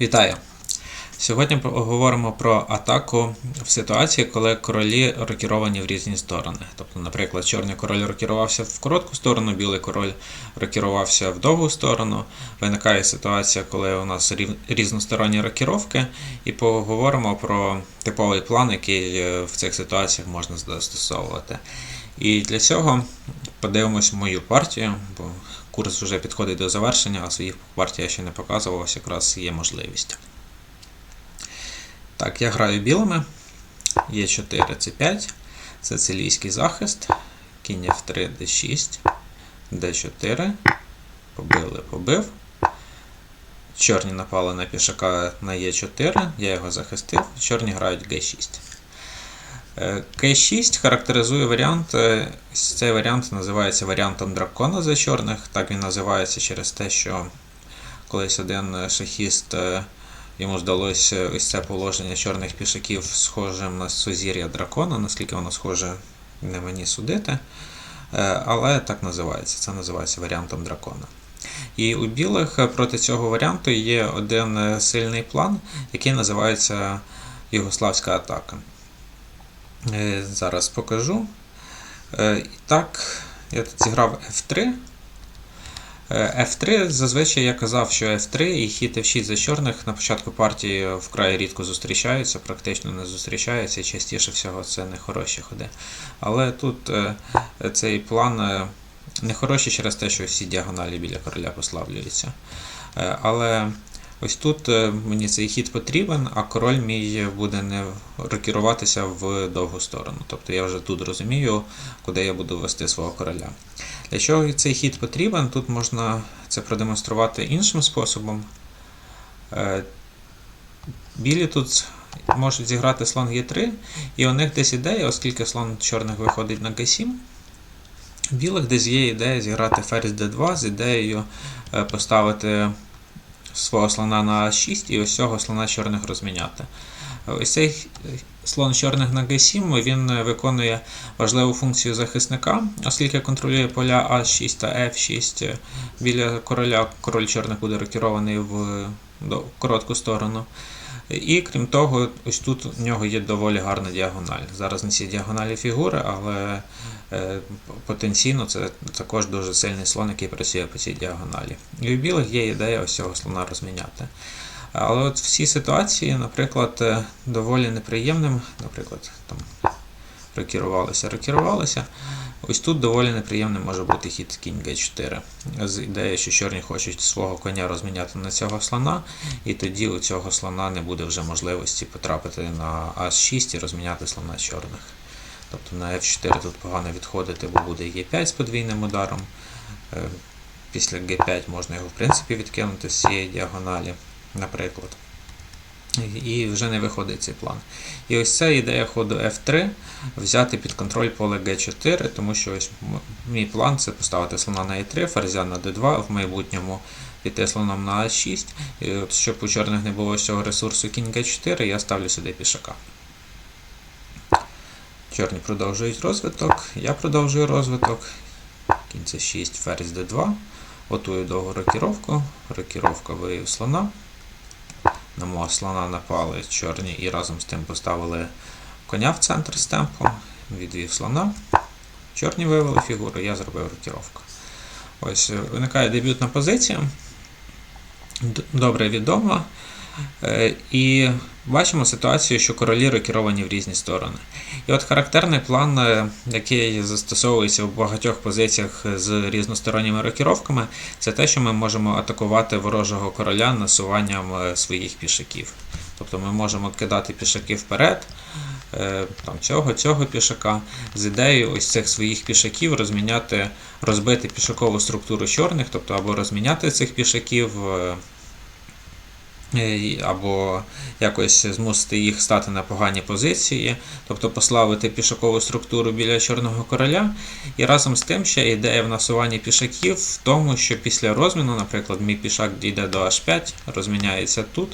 Вітаю! Сьогодні поговоримо про атаку в ситуації, коли королі рокіровані в різні сторони. Тобто, наприклад, чорний король рокірувався в коротку сторону, білий король рокірувався в довгу сторону. Виникає ситуація, коли у нас різносторонні рокіровки, і поговоримо про типовий план, який е, в цих ситуаціях можна застосовувати. І для цього подивимось мою партію, бо курс вже підходить до завершення, а своїх партій я ще не показував, ось якраз є можливість. Так, я граю білими. Є 4 це 5 Це цилійський захист. Кінь F3, D6, D4. Побили, побив. Чорні напали на пішака на Е4, я його захистив. Чорні грають G6. К6 характеризує варіант. е, Цей варіант називається варіантом дракона за чорних. Так він називається через те, що колись один шахіст е, йому здалося ось це положення чорних пішаків схожим на сузір'я дракона, наскільки воно схоже, не мені судити. Е, Але так називається. Це називається варіантом дракона. І у білих проти цього варіанту є один сильний план, який називається Югославська атака. Е, Зараз покажу. Е, так, я тут зіграв F3. Е, F3 зазвичай я казав, що F3 і хід F6 за чорних на початку партії вкрай рідко зустрічаються, практично не зустрічаються, і частіше всього це не хороші ходи. Але тут цей план е, не хороший через те, що всі діагоналі біля короля послаблюються. Але ось тут е, мені цей хід потрібен, а король мій буде не рокіруватися в довгу сторону. Тобто я вже тут розумію, куди я буду вести свого короля. Для чого цей хід потрібен? Тут можна це продемонструвати іншим способом. Е, Білі тут можуть зіграти слон Е3, і у них десь ідея, оскільки слон чорних виходить на Г7. Білих десь є ідея зіграти ферзь d2 з ідеєю е, поставити свого слона на А6 і ось цього слона чорних розміняти. Ось цей слон чорних на G7 він виконує важливу функцію захисника, оскільки контролює поля А6 та F6 е, біля короля. Король чорних буде рокірований в коротку сторону. І крім того, ось тут у нього є доволі гарна діагональ. Зараз не ці діагоналі фігури, але е, потенційно це також дуже сильний слон, який працює по цій діагоналі. І у білих є ідея ось цього слона розміняти. Але от в цій ситуації, наприклад, е, доволі неприємним, наприклад, там рокірувалися, рокірувалися. Ось тут доволі неприємним може бути хід кінь Г4. З ідеєю, що чорні хочуть свого коня розміняти на цього слона, і тоді у цього слона не буде вже можливості потрапити на А6 і розміняти слона чорних. Тобто на F4 тут погано відходити, бо буде Е5 з подвійним ударом. Е, Після Г5 можна його в принципі відкинути з цієї діагоналі, наприклад. І вже не виходить цей план. І ось ця ідея ходу F3 взяти під контроль поле G4, тому що ось мій план це поставити слона на E3, ферзя на D2, в майбутньому піти слоном на А6. І от, щоб у чорних не було цього ресурсу кінь G4, я ставлю сюди пішака. Чорні продовжують розвиток, я продовжую розвиток. Кінь C6, ферзь D2. Готую довгу рокіровку. Рокіровка вивів слона. На мого слона напали чорні і разом з тим поставили коня в центр з темпом. Відвів слона. Чорні вивели фігуру, я зробив рокіровку. Ось е, виникає дебютна позиція. Добре відома. Е, І бачимо ситуацію, що королі рокіровані в різні сторони. І от характерний план, е, який застосовується в багатьох позиціях з різносторонніми рокіровками, це те, що ми можемо атакувати ворожого короля насуванням е, своїх пішаків. Тобто ми можемо кидати пішаки вперед, е, там, цього, цього пішака, з ідеєю ось цих своїх пішаків розміняти, розбити пішакову структуру чорних, тобто або розміняти цих пішаків. Е, Або якось змусити їх стати на погані позиції, тобто послабити пішакову структуру біля Чорного короля. І разом з тим ще ідея в насуванні пішаків в тому, що після розміну, наприклад, мій пішак дійде до H5, розміняється тут.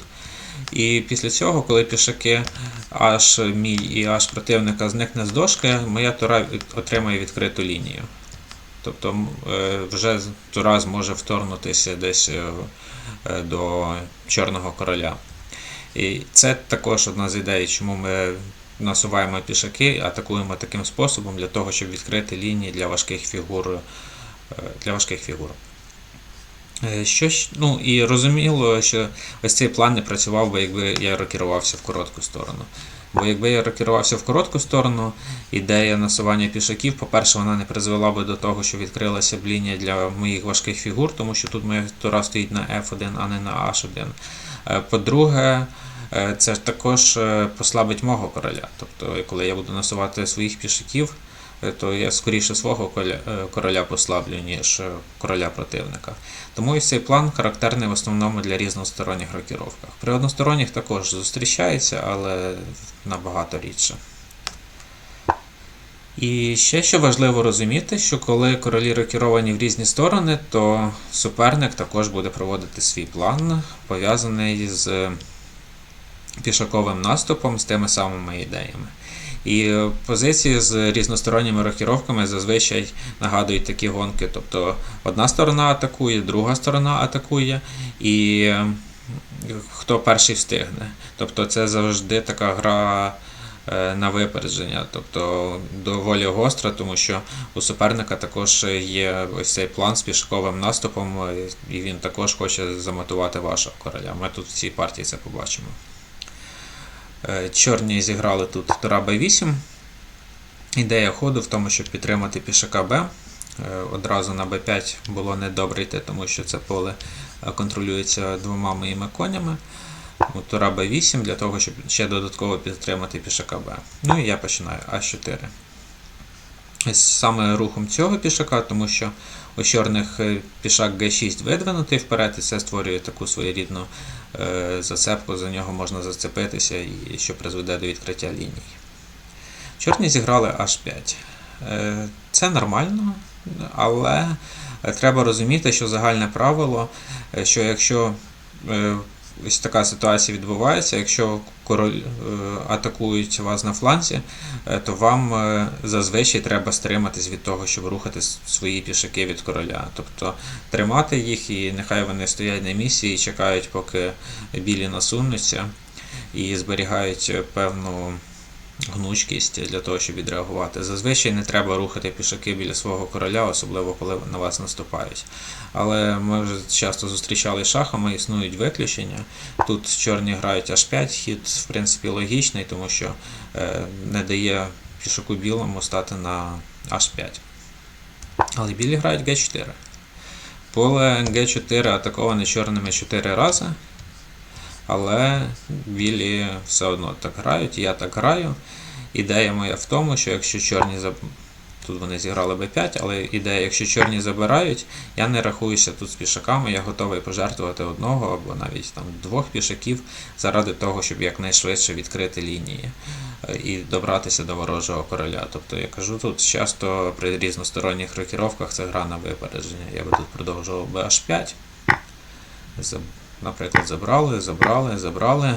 І після цього, коли пішаки H мій і H противника зникне з дошки, моя тура отримає відкриту лінію. Тобто е, вже Тураз може вторгнутися десь е, е, до Чорного короля. І це також одна з ідей, чому ми насуваємо пішаки, атакуємо таким способом для того, щоб відкрити лінії для важких фігур. Для важких фігур. Е, Що, ну, і розуміло, що ось цей план не працював би, якби я рокерувався в коротку сторону. Бо якби я рокерувався в коротку сторону, ідея насування пішаків, по-перше, вона не призвела би до того, що відкрилася б лінія для моїх важких фігур, тому що тут моя тура стоїть на F1, а не на H1. Е, По-друге, е, це також послабить мого короля. Тобто, коли я буду насувати своїх пішаків, то я скоріше свого е, короля послаблю, ніж е, короля противника. Тому ось цей план характерний в основному для різносторонніх рокіровках. При односторонніх також зустрічається, але набагато рідше. І ще що важливо розуміти, що коли королі рокіровані в різні сторони, то суперник також буде проводити свій план, пов'язаний з пішаковим наступом з тими самими ідеями. І позиції з різносторонніми рокіровками зазвичай нагадують такі гонки. Тобто одна сторона атакує, друга сторона атакує, і хто перший встигне. Тобто це завжди така гра е, на випередження, тобто доволі гостра, тому що у суперника також є ось цей план з пішаковим наступом, і він також хоче замотувати вашого короля. Ми тут в цій партії це побачимо. Е, Чорні зіграли тут тура b8. Ідея ходу в тому, щоб підтримати пішака Б. Е, Одразу на b5 було недобре йти, тому що це поле е, контролюється двома моїми конями. Тура b8 для того, щоб ще додатково підтримати пішака Б. Ну і я починаю А4. Саме рухом цього пішака, тому що у чорних пішак G6 видвинутий вперед, і це створює таку своєрідну зацепку, за нього можна зацепитися, і що призведе до відкриття ліній. Чорні зіграли H5. Е, Це нормально, але е, треба розуміти, що загальне правило, е, що якщо е, ось така ситуація відбувається, якщо король е, атакують вас на фланзі, е, то вам е, зазвичай треба стриматись від того, щоб рухати свої пішаки від короля. Тобто тримати їх, і нехай вони стоять на місці і чекають, поки білі насунуться, і зберігають певну гнучкість для того, щоб відреагувати. Зазвичай не треба рухати пішаки біля свого короля, особливо коли на вас наступають. Але ми вже часто зустрічали шахами, існують виключення. Тут чорні грають аж 5, хід в принципі логічний, тому що е, не дає пішаку білому стати на H5. Але білі грають G4. Поле G4 атаковане чорними 4 рази. Але білі все одно так грають, я так граю. Ідея моя в тому, що якщо чорні заб... тут вони зіграли b5, але ідея, якщо чорні забирають, я не рахуюся тут з пішаками, я готовий пожертвувати одного або навіть там двох пішаків заради того, щоб якнайшвидше відкрити лінії е, і добратися до ворожого короля. Тобто я кажу, тут часто при різносторонніх рокіровках це гра на випередження. Я би тут продовжував bh5. Наприклад, забрали, забрали, забрали.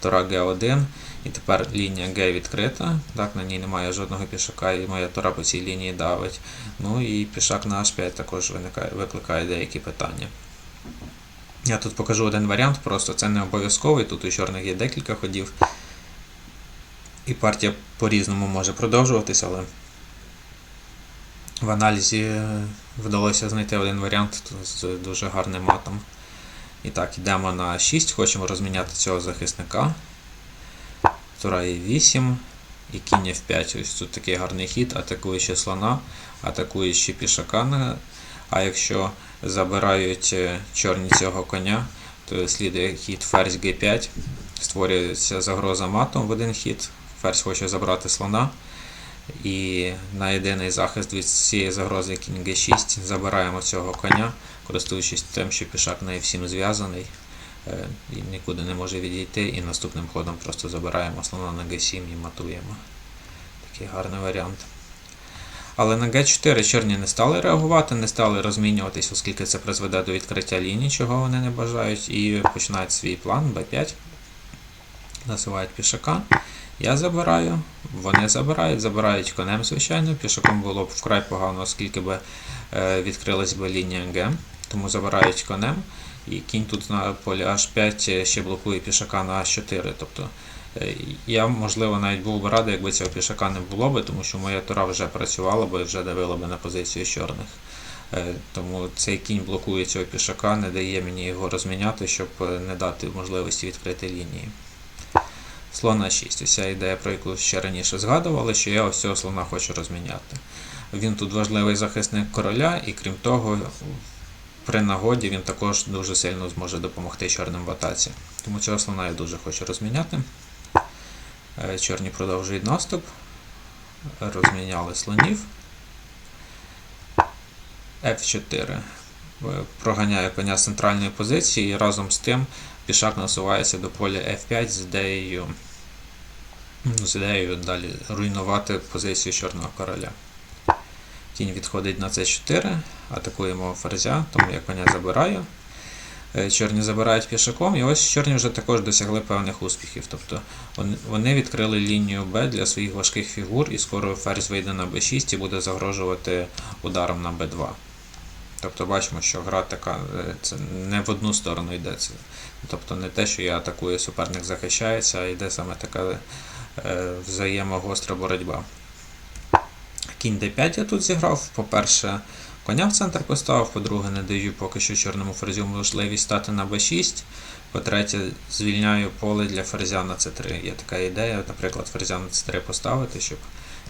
Тора Г1. І тепер лінія Г відкрита. Так, на ній немає жодного пішака, і моя тора по цій лінії давить. Ну і пішак на H5 також виникає, викликає деякі питання. Я тут покажу один варіант, просто це не обов'язковий. Тут у чорних є декілька ходів. І партія по-різному може продовжуватися, але в аналізі вдалося знайти один варіант з дуже гарним матом. І так, йдемо на 6, хочемо розміняти цього захисника. Тура Е8 і кінь F5. Ось тут такий гарний хід, атакуючи слона, атакуючи пішака. А якщо забирають е, чорні цього коня, то слідує хід ферзь G5. Створюється загроза матом в один хід. Ферзь хоче забрати слона. І на єдиний захист від цієї загрози кінь G6 забираємо цього коня, користуючись тим, що пішак на F7 зв'язаний е, і нікуди не може відійти, і наступним ходом просто забираємо слона на G7 і матуємо. Такий гарний варіант. Але на G4 чорні не стали реагувати, не стали розмінюватись, оскільки це призведе до відкриття ліній, чого вони не бажають, і починають свій план B5. Насувають пішака. Я забираю, вони забирають, забирають конем, звичайно. Пішаком було б вкрай погано, оскільки би е, відкрилась би лінія Г. Тому забирають конем. І кінь тут на полі H5 ще блокує пішака на H4. Тобто е, я, можливо, навіть був би радий, якби цього пішака не було би, тому що моя тура вже працювала би, вже давила би на позицію чорних. Е, Тому цей кінь блокує цього пішака, не дає мені його розміняти, щоб е, не дати можливості відкрити лінії. Слона 6. Ось ця ідея, про яку ще раніше згадували, що я ось цього слона хочу розміняти. Він тут важливий захисник короля, і крім того, при нагоді він також дуже сильно зможе допомогти чорним в атаці. Тому цього слона я дуже хочу розміняти. Е, Чорні продовжують наступ. Розміняли слонів. F4. Е, Проганяє коня з центральної позиції і разом з тим пішак насувається до поля F5 з ідеєю, з ідеєю далі руйнувати позицію чорного короля. Кінь відходить на c4, атакуємо ферзя, тому я коня забираю. Е, Чорні забирають пішаком, і ось чорні вже також досягли певних успіхів. Тобто вони- відкрили лінію Б для своїх важких фігур, і скоро ферзь вийде на b6 і буде загрожувати ударом на b2. Тобто бачимо, що гра така е, це не в одну сторону йде. Тобто не те, що я атакую, суперник захищається, а йде саме така е, взаємогостра боротьба. Кінь d5 я тут зіграв. По-перше, коня в центр поставив, по-друге, не даю поки що чорному ферзю можливість стати на b6. По-третє, звільняю поле для ферзя на c3. Є така ідея, наприклад, ферзя на c3 поставити, щоб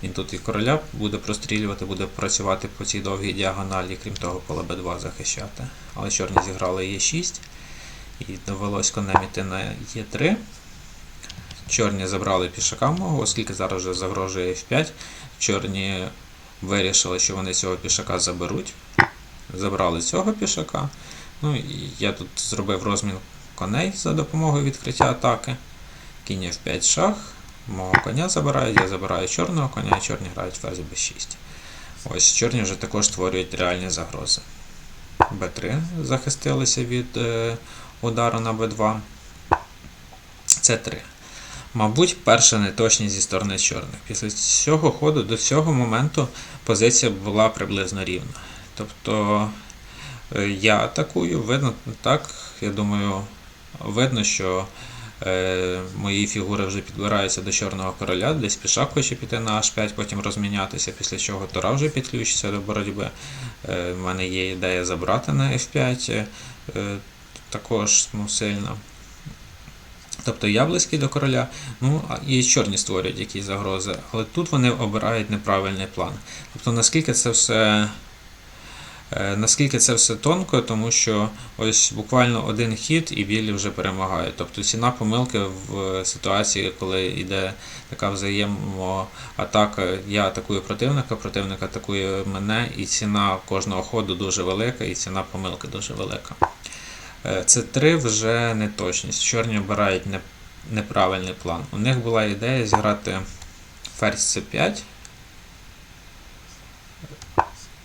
він тут і короля буде прострілювати, буде працювати по цій довгій діагоналі, крім того, поле b2 захищати. Але чорні зіграли e6 і довелось конем іти на e3. Чорні забрали пішака мого, оскільки зараз вже загрожує f5. Чорні вирішили, що вони цього пішака заберуть. Забрали цього пішака. Ну, я тут зробив розмін коней за допомогою відкриття атаки. Кінь F5 шах. Мого коня забирають, я забираю чорного коня, і чорні грають ферзь b6. Ось чорні вже також створюють реальні загрози. b3 захистилися від е, удару на b2. c3. Мабуть, перша неточність зі сторони чорних. Після цього ходу до цього моменту позиція була приблизно рівна. Тобто е, я атакую, видно так, я думаю, видно, що е, мої фігури вже підбираються до чорного короля, десь пішак хоче піти на h5, потім розмінятися, після чого Тора вже підключиться до боротьби. Е, в мене є ідея забрати на f5, е, також ну, сильно. Тобто я близький до короля, ну і чорні створюють якісь загрози, але тут вони обирають неправильний план. Тобто наскільки це все. е, Наскільки це все тонко, тому що ось буквально один хід і білі вже перемагають. Тобто ціна помилки в ситуації, коли йде така взаємоатака, я атакую противника, противник атакує мене, і ціна кожного ходу дуже велика, і ціна помилки дуже велика. Е, Це 3 вже неточність. Чорні обирають неправильний план. У них була ідея зіграти ферзь c5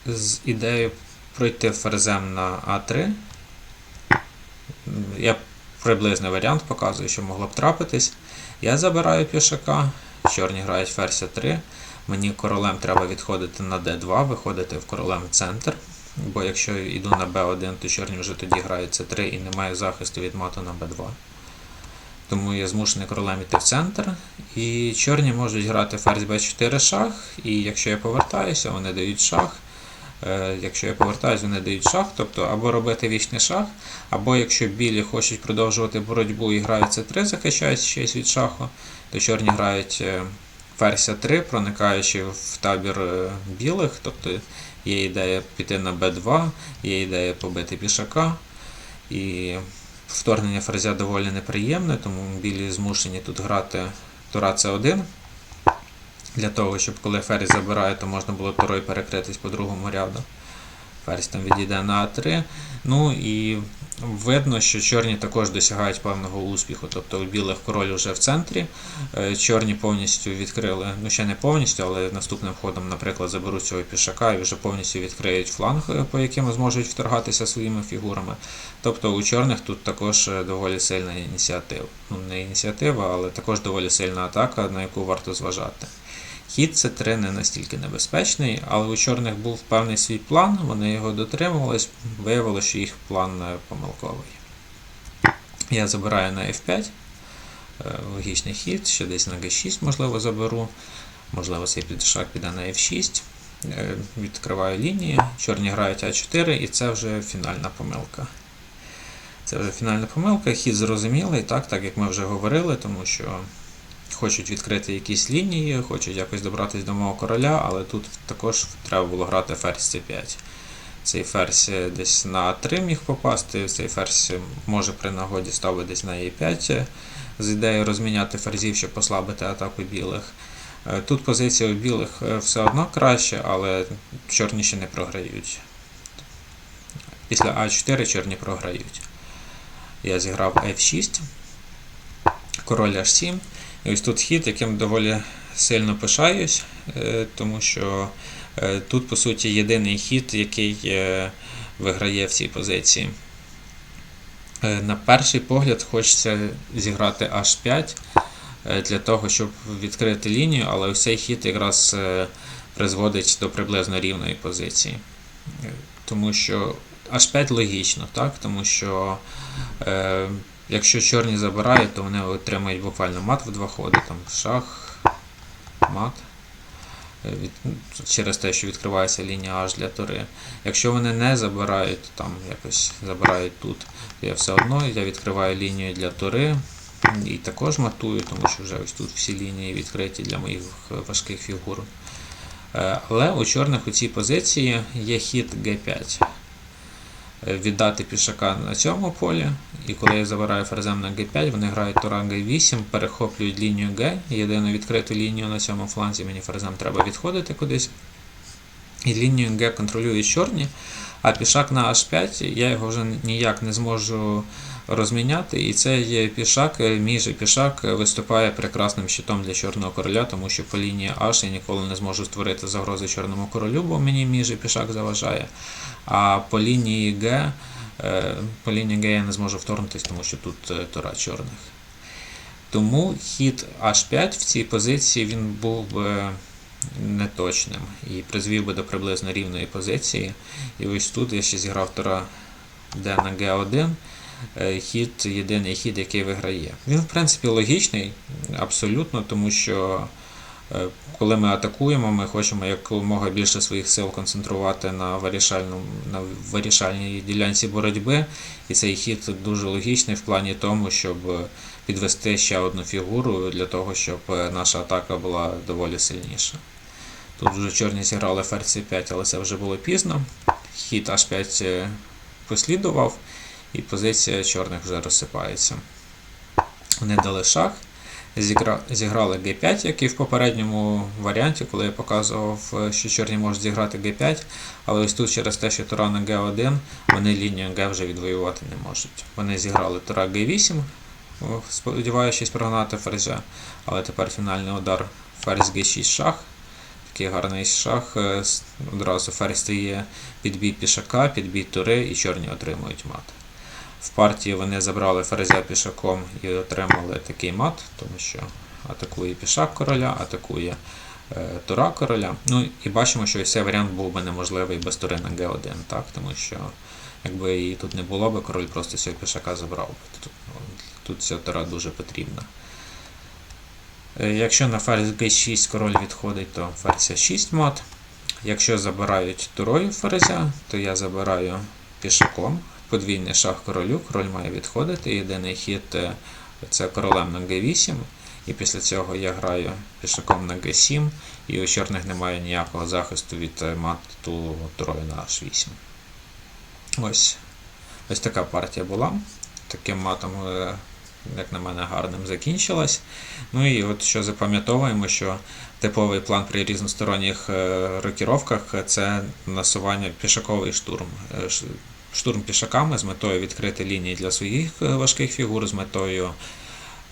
з ідеєю пройти ферзем на А3. Я приблизний варіант показую, що могло б трапитись. Я забираю пішака, чорні грають ферзь А3. Мені королем треба відходити на d2, виходити в королем центр. Бо якщо йду на b1, то чорні вже тоді грають c3 і немає захисту від мату на b2. Тому я змушений королем йти в центр. І чорні можуть грати ферзь b4 шах, і якщо я повертаюся, вони дають шах. Е, Якщо я повертаюся, вони дають шах, тобто або робити вічний шах, або якщо білі хочуть продовжувати боротьбу і грають c3, захищають щось від шаху, то чорні грають е, ферзь 3 проникаючи в табір е, білих, тобто Є ідея піти на b2, є ідея побити пішака. І вторгнення ферзя доволі неприємне, тому білі змушені тут грати тура c1. Для того, щоб коли ферзь забирає, то можна було турою перекритись по другому ряду. Ферзь там відійде на А3. Ну і видно, що чорні також досягають певного успіху. Тобто у білих король вже в центрі. Е, Чорні повністю відкрили, ну ще не повністю, але наступним ходом, наприклад, заберуть цього пішака і вже повністю відкриють фланг, е, по яким зможуть вторгатися своїми фігурами. Тобто у чорних тут також е, доволі сильна ініціатива. Ну, не ініціатива, але також доволі сильна атака, на яку варто зважати. Хід С3 не настільки небезпечний, але у чорних був певний свій план, вони його дотримувались, виявилося, що їх план е, помилковий. Я забираю на F5, е, логічний хід, ще десь на G6, можливо, заберу. Можливо, цей підшак піде на F6. Е, Відкриваю лінії, чорні грають А4, і це вже фінальна помилка. Це вже фінальна помилка, хід зрозумілий, так, так як ми вже говорили, тому що хочуть відкрити якісь лінії, хочуть якось добратися до мого короля, але тут також треба було грати ферзь C5. Цей ферзь десь на 3 міг попасти, цей ферзь може при нагоді ставити десь на E5 з ідеєю розміняти ферзів, щоб послабити атаку білих. Е, Тут позиція у білих е, все одно краще, але чорні ще не програють. Після А4 чорні програють. Я зіграв F6, король H7. І ось тут хід, яким доволі сильно пишаюсь, е, тому що е, тут, по суті, єдиний хід, який е, виграє в цій позиції. На перший погляд хочеться зіграти H5 е, для того, щоб відкрити лінію, але ось цей хід якраз призводить до приблизно рівної позиції. Тому що H5 логічно, так? тому що Якщо чорні забирають, то вони отримають буквально мат в два ходи, там шах, мат. Е, Від, ну, через те, що відкривається лінія H для тури. Якщо вони не забирають, то там якось забирають тут, то я все одно я відкриваю лінію для тури і також матую, тому що вже ось тут всі лінії відкриті для моїх важких фігур. Е, Але у чорних у цій позиції є хід G5 віддати пішака на цьому полі. І коли я забираю ферзем на G5, вони грають туран G8, перехоплюють лінію G, єдину відкриту лінію на цьому фланзі, мені ферзем треба відходити кудись. І лінію G контролюють чорні, а пішак на H5 я його вже ніяк не зможу розміняти. І цей пішак, мій же пішак виступає прекрасним щитом для чорного короля, тому що по лінії H я ніколи не зможу створити загрози чорному королю, бо мені мій же пішак заважає. А по лінії Г, е, по лінії Г я не зможу вторгнутися, тому що тут е, тура чорних. Тому хід H5 в цій позиції він був би неточним і призвів би до приблизно рівної позиції. І ось тут я ще зіграв тура D на G1. Е, Хід, єдиний хід, який виграє. Він, в принципі, логічний, абсолютно, тому що е, коли ми атакуємо, ми хочемо якомога більше своїх сил концентрувати на, на вирішальній ділянці боротьби. І цей хід дуже логічний в плані тому, щоб підвести ще одну фігуру для того, щоб е, наша атака була доволі сильніша. Тут вже чорні зіграли ферзь C5, але це вже було пізно. Хід H5 е, послідував, і позиція чорних вже розсипається. Вони дали шах. Зігра... Зіграли G5, як і в попередньому варіанті, коли я показував, е, що чорні можуть зіграти G5, але ось тут через те, що тура на G1, вони лінію G вже відвоювати не можуть. Вони зіграли тура G8, сподіваючись прогнати ферзя, але тепер фінальний удар ферзь G6 шах. Такий гарний шах. е, Одразу ферзь стає підбій пішака, підбій тури і чорні отримують мат. В партії вони забрали ферзя пішаком і отримали такий мат, тому що атакує пішак короля, атакує е, тура короля. Ну і бачимо, що цей варіант був би неможливий без тури на Г1, так? тому що якби її тут не було би, король просто цього пішака забрав. Тут, тут ця тура дуже потрібна. Е, Якщо на ферзь G6 король відходить, то ферзь 6 мат. Якщо забирають турою ферзя, то я забираю пішаком. Подвійний шах королю, король має відходити. Єдиний хід е, це королем на G8. І після цього я граю пішаком на G7, і у чорних немає ніякого захисту від е, мату турою на H8. Ось. Ось така партія була. Таким матом, е, як на мене, гарним закінчилась. Ну і от що запам'ятовуємо, що типовий план при різносторонніх рокіровках це насування пішаковий штурм. Штурм пішаками з метою відкрити лінії для своїх е, важких фігур, з метою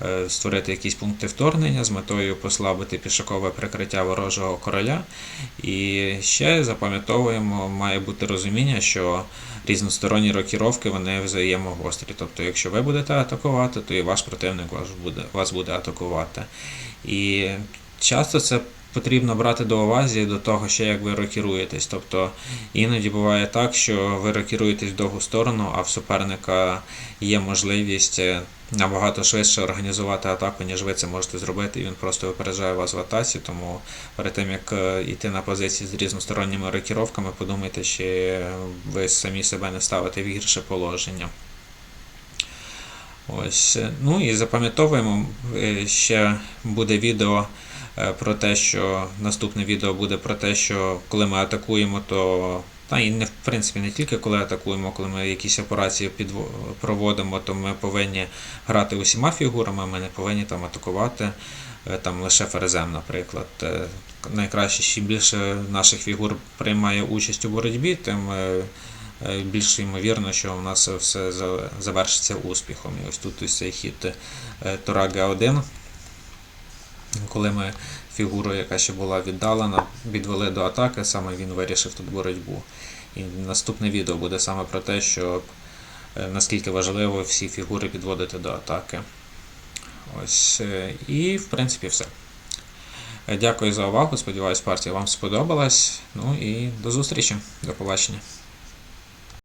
е, створити якісь пункти вторгнення, з метою послабити пішакове прикриття ворожого короля. І ще запам'ятовуємо, має бути розуміння, що різносторонні рокіровки вони взаємогострі. Тобто, якщо ви будете атакувати, то і ваш противник вас буде, вас буде атакувати. І часто це потрібно брати до уваги до того, ще як ви рокіруєтесь. Тобто іноді буває так, що ви рокіруєтесь в довгу сторону, а в суперника є можливість е, набагато швидше організувати атаку, ніж ви це можете зробити, і він просто випереджає вас в атаці. Тому перед тим як е, йти на позиції з різносторонніми рокіровками, подумайте, чи ви самі себе не ставите в гірше положення. Ось, е, ну і запам'ятовуємо, ще буде відео про те, що наступне відео буде про те, що коли ми атакуємо, то та і не в принципі не тільки коли атакуємо, коли ми якісь операції підво- проводимо, то ми повинні грати усіма фігурами, ми не повинні там атакувати е, там лише ферзем, наприклад. Е, Найкраще, чим більше наших фігур приймає участь у боротьбі, тим е, е, більш ймовірно, що у нас все завершиться успіхом. І ось тут ось цей хід е, Тура Г1, коли ми фігуру, яка ще була віддалена, відвели до атаки, саме він вирішив тут боротьбу. І наступне відео буде саме про те, що е, наскільки важливо всі фігури підводити до атаки. Ось, е, і в принципі все. Дякую за увагу. Сподіваюсь, партія вам сподобалась. Ну і до зустрічі. До побачення.